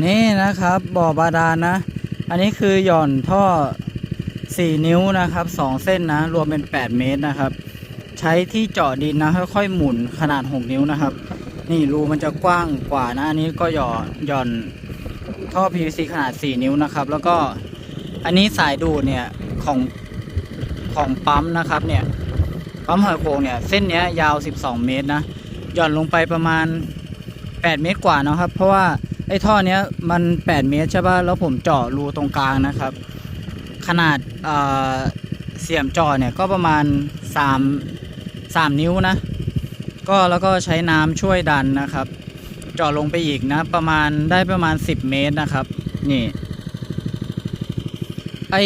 นี่นะครับบ่อบาดาลนะ อันนี้คือหย่อนท่อ 4 นิ้วนะครับ 2 เส้นนะ รวมเป็น 8 เมตรนะครับ ใช้ที่เจาะดินนะ ค่อยๆหมุนขนาด 6 นิ้วนะครับ นี่รูมันจะกว้างกว่านะอันนี้ก็หย่อนหย่อนท่อ PVC ขนาด 4 นิ้วนะครับ แล้วก็อันนี้สายดูดเนี่ยของของปั๊มนะครับ เนี่ยปั๊มหอยโขงเนี่ยเส้นเนี้ยยาว 12 เมตรนะหย่อนลงไปประมาณ 8 เมตรกว่านะครับ เพราะว่า อ้ท่อเนี้ยมัน 8 เมตรใช่ป่ะแล้วผมเจาะรูตรงกลางนะครับ ขนาดเเสียมเจาะเนี่ยก็ประมาณ 3 3 นิ้วนะ ก็แล้วก็ใช้น้ำช่วยดันนะครับ เจาะลงไปอีกนะ ประมาณได้ประมาณ 10 เมตรนะครับ นี่ไอ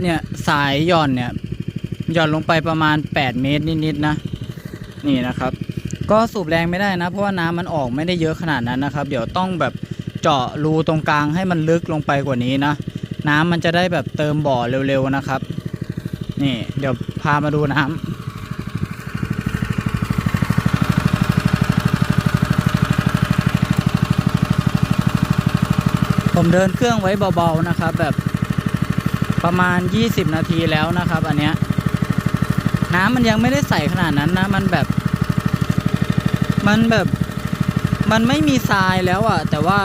เนี่ยสายหย่อนเนี่ยหย่อนลงไปประมาณ 8 เมตรนิดๆนะ นี่นะครับ ก็สูบแรงไม่ได้นะ เพราะว่าน้ำมันออกไม่ได้เยอะขนาดนั้นนะครับ เดี๋ยวต้องแบบเจาะรูตรงกลางให้มันลึกลงไปกว่านี้นะ น้ำมันจะได้แบบเติมบ่อเร็วๆนะครับ นี่เดี๋ยวพามาดูน้ำผมเดินเครื่องไว้เบาๆนะครับ แบบประมาณ 20 นาทีแล้วนะครับ อันเนี้ยน้ำมันยังไม่ได้ใสขนาดนั้นนะ มันแบบ มันแบบมันไม่มีทรายแล้วอะ่ะแต่ว่า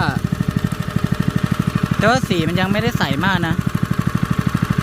แต่ว่าสีมันยังไม่ได้ใสมากนะ